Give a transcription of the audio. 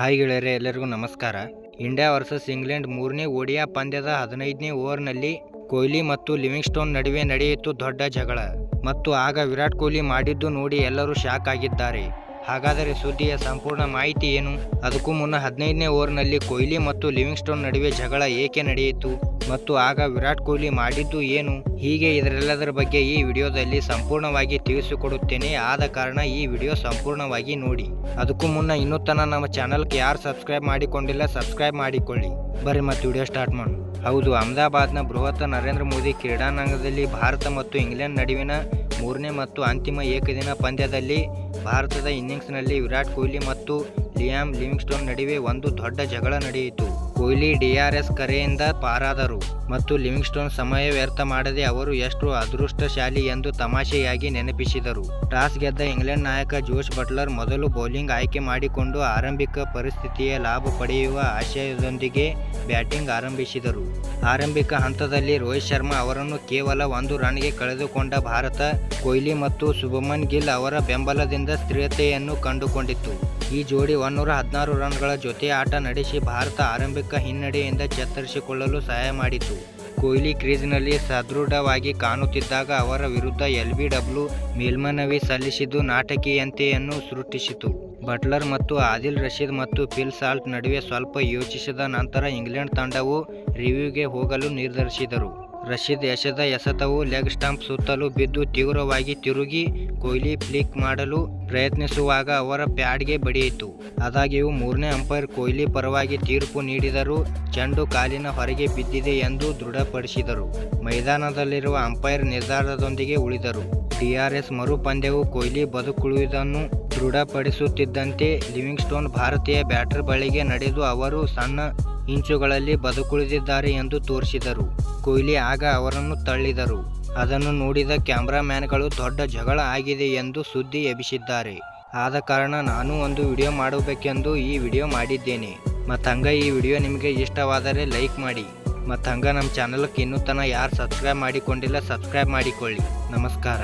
Hi ಗೆಳೆಯರೆ, ಎಲ್ಲರಿಗೂ ನಮಸ್ಕಾರ. ಇಂಡಿಯಾ ವರ್ಸಸ್ ಇಂಗ್ಲೆಂಡ್ ಮೂರನೇ ಓಡಿಯಾ ಪಂದ್ಯದ ಹದಿನೈದನೇ ಓವರ್ನಲ್ಲಿ ಕೊಹ್ಲಿ ಮತ್ತು ಲಿವಿಂಗ್ಸ್ಟೋನ್ ನಡುವೆ ನಡೆಯಿತು ದೊಡ್ಡ ಜಗಳ. ಮತ್ತು ಆಗ ವಿರಾಟ್ ಕೊಹ್ಲಿ ಮಾಡಿದ್ದು ನೋಡಿ ಎಲ್ಲರೂ ಶಾಕ್ ಆಗಿದ್ದಾರೆ. ಹಾಗಾದರೆ ಸುದ್ದಿಯ ಸಂಪೂರ್ಣ ಮಾಹಿತಿ ಏನು? ಅದಕ್ಕೂ ಮುನ್ನ ಹದಿನೈದನೇ ಓವರ್ನಲ್ಲಿ ಕೊಹ್ಲಿ ಮತ್ತು ಲಿವಿಂಗ್ಸ್ಟೋನ್ ನಡುವೆ ಜಗಳ ಏಕೆ ನಡೆಯಿತು? ಮತ್ತು ಆಗ ವಿರಾಟ್ ಕೊಹ್ಲಿ ಮಾಡಿದ್ದು ಏನು? ಹೀಗೆ ಇದರೆಲ್ಲದರ ಬಗ್ಗೆ ಈ ವಿಡಿಯೋದಲ್ಲಿ ಸಂಪೂರ್ಣವಾಗಿ ತಿಳಿಸಿಕೊಡುತ್ತೇನೆ. ಆದ ಕಾರಣ ಈ ವಿಡಿಯೋ ಸಂಪೂರ್ಣವಾಗಿ ನೋಡಿ. ಅದಕ್ಕೂ ಮುನ್ನ ಇನ್ನೂ ತನ ನಮ್ಮ ಚಾನಲ್ಗೆ ಯಾರು ಸಬ್ಸ್ಕ್ರೈಬ್ ಮಾಡಿಕೊಂಡಿಲ್ಲ, ಸಬ್ಸ್ಕ್ರೈಬ್ ಮಾಡಿಕೊಳ್ಳಿ. ಬರ್ರಿ ಮತ್ತು ವಿಡಿಯೋ ಸ್ಟಾರ್ಟ್ ಮಾಡು ಹೌದು, ಅಹಮದಾಬಾದ್ನ ಬೃಹತ್ ನರೇಂದ್ರ ಮೋದಿ ಕ್ರೀಡಾಂಗಣದಲ್ಲಿ ಭಾರತ ಮತ್ತು ಇಂಗ್ಲೆಂಡ್ ನಡುವಿನ ಮೂರನೇ ಮತ್ತು ಅಂತಿಮ ಏಕದಿನ ಪಂದ್ಯದಲ್ಲಿ ಭಾರತದ ಇನ್ನಿಂಗ್ಸ್ನಲ್ಲಿ ವಿರಾಟ್ ಕೊಹ್ಲಿ ಮತ್ತು ಲಿಯಾಮ್ ಲಿವಿಂಗ್ಸ್ಟೋನ್ ನಡುವೆ ಒಂದು ದೊಡ್ಡ ಜಗಳ ನಡೆಯಿತು. ಕೊಹ್ಲಿ ಡಿಆರ್ಎಸ್ ಕರೆಯಿಂದ ಪಾರಾದರು ಮತ್ತು ಲಿವಿಂಗ್ಸ್ಟೋನ್ ಸಮಯ ವ್ಯರ್ಥ ಮಾಡದೆ ಅವರು ಎಷ್ಟು ಅದೃಷ್ಟಶಾಲಿ ಎಂದು ತಮಾಷೆಯಾಗಿ ನೆನಪಿಸಿದರು. ಟಾಸ್ ಗೆದ್ದ ಇಂಗ್ಲೆಂಡ್ ನಾಯಕ ಜೋಶ್ ಬಟ್ಲರ್ ಮೊದಲು ಬೌಲಿಂಗ್ ಆಯ್ಕೆ ಮಾಡಿಕೊಂಡು ಆರಂಭಿಕ ಪರಿಸ್ಥಿತಿಯ ಲಾಭ ಪಡೆಯುವ ಆಶಯದೊಂದಿಗೆ ಬ್ಯಾಟಿಂಗ್ ಆರಂಭಿಸಿದರು. ಆರಂಭಿಕ ಹಂತದಲ್ಲಿ ರೋಹಿತ್ ಶರ್ಮಾ ಅವರನ್ನು ಕೇವಲ ಒಂದು ರನ್ಗೆ ಕಳೆದುಕೊಂಡ ಭಾರತ, ಕೊಹ್ಲಿ ಮತ್ತು ಶುಭಮನ್ ಗಿಲ್ ಅವರ ಬೆಂಬಲದಿಂದ ಸ್ಥಿರತೆಯನ್ನು ಕಂಡುಕೊಂಡಿತ್ತು. ಈ ಜೋಡಿ ಒನ್ನೂರ ಹದಿನಾರು ರನ್ಗಳ ಜೊತೆ ಆಟ ನಡೆಸಿ ಭಾರತ ಆರಂಭಿಕ ಹಿನ್ನಡೆಯಿಂದ ಚೇತರಿಸಿಕೊಳ್ಳಲು ಸಹಾಯ ಮಾಡಿತು. ಕೊಹ್ಲಿ ಕ್ರೀಸ್ನಲ್ಲಿ ಸದೃಢವಾಗಿ ಕಾಣುತ್ತಿದ್ದಾಗ ಅವರ ವಿರುದ್ಧ ಎಲ್ಬಿಡಬ್ಲ್ಯೂ ಮೇಲ್ಮನವಿ ಸಲ್ಲಿಸಿದ್ದು ನಾಟಕೀಯಂತೆಯನ್ನು ಸೃಷ್ಟಿಸಿತು. ಬಟ್ಲರ್ ಮತ್ತು ಆದಿಲ್ ರಶೀದ್ ಮತ್ತು ಫಿಲ್ ಸಾಲ್ಟ್ ನಡುವೆ ಸ್ವಲ್ಪ ಯೋಚಿಸಿದ ನಂತರ ಇಂಗ್ಲೆಂಡ್ ತಂಡವು ರಿವ್ಯೂಗೆ ಹೋಗಲು ನಿರ್ಧರಿಸಿದರು. ರಶೀದ್ ಎಸೆದ ಎಸೆತವು ಲೆಗ್ ಸ್ಟಂಪ್ ಸುತ್ತಲೂ ಬಿದ್ದು ತೀವ್ರವಾಗಿ ತಿರುಗಿ ಕೊಹ್ಲಿ ಫ್ಲಿಕ್ ಮಾಡಲು ಪ್ರಯತ್ನಿಸುವಾಗ ಅವರ ಪ್ಯಾಡ್ಗೆ ಬಡಿಯಿತು. ಆದಾಗ್ಯೂ ಮೂರನೇ ಅಂಪೈರ್ ಕೊಹ್ಲಿ ಪರವಾಗಿ ತೀರ್ಪು ನೀಡಿದರು ಚೆಂಡು ಕಾಲಿನ ಹೊರಗೆ ಬಿದ್ದಿದೆ ಎಂದು ದೃಢಪಡಿಸಿದರು. ಮೈದಾನದಲ್ಲಿರುವ ಅಂಪೈರ್ ನಿರ್ಧಾರದೊಂದಿಗೆ ಉಳಿದರು. ಟಿಆರ್ಎಸ್ ಮರು ಪಂದ್ಯವು ಕೊಹ್ಲಿ ಬದುಕುಳಿಯುವುದನ್ನು ದೃಢಪಡಿಸುತ್ತಿದ್ದಂತೆ ಲಿವಿಂಗ್ಸ್ಟೋನ್ ಭಾರತೀಯ ಬ್ಯಾಟರ್ ಬಳಿಗೆ ನಡೆದು ಅವರು ಸಣ್ಣ ಇಂಚುಗಳಲ್ಲಿ ಬದುಕುಳಿದಿದ್ದಾರೆ ಎಂದು ತೋರಿಸಿದರು. ಕೊಹ್ಲಿ ಆಗ ಅವರನ್ನು ತಳ್ಳಿದರು. ಅದನ್ನು ನೋಡಿದ ಕ್ಯಾಮ್ರಾಮ್ಯಾನ್ಗಳು ದೊಡ್ಡ ಜಗಳ ಆಗಿದೆ ಎಂದು ಸುದ್ದಿ ಎಬ್ಬಿಸಿದ್ದಾರೆ. ಆದ ಕಾರಣ ನಾನು ಒಂದು ವಿಡಿಯೋ ಮಾಡಬೇಕೆಂದು ಈ ವಿಡಿಯೋ ಮಾಡಿದ್ದೇನೆ. ಮತ್ತಂಗ, ಈ ವಿಡಿಯೋ ನಿಮಗೆ ಇಷ್ಟವಾದರೆ ಲೈಕ್ ಮಾಡಿ. ಮತ್ತಂಗ, ನಮ್ಮ ಚಾನಲ್ಗೆ ಇನ್ನೂ ತನಕ ಯಾರು ಸಬ್ಸ್ಕ್ರೈಬ್ ಮಾಡಿಕೊಂಡಿಲ್ಲ ಸಬ್ಸ್ಕ್ರೈಬ್ ಮಾಡಿಕೊಳ್ಳಿ. ನಮಸ್ಕಾರ.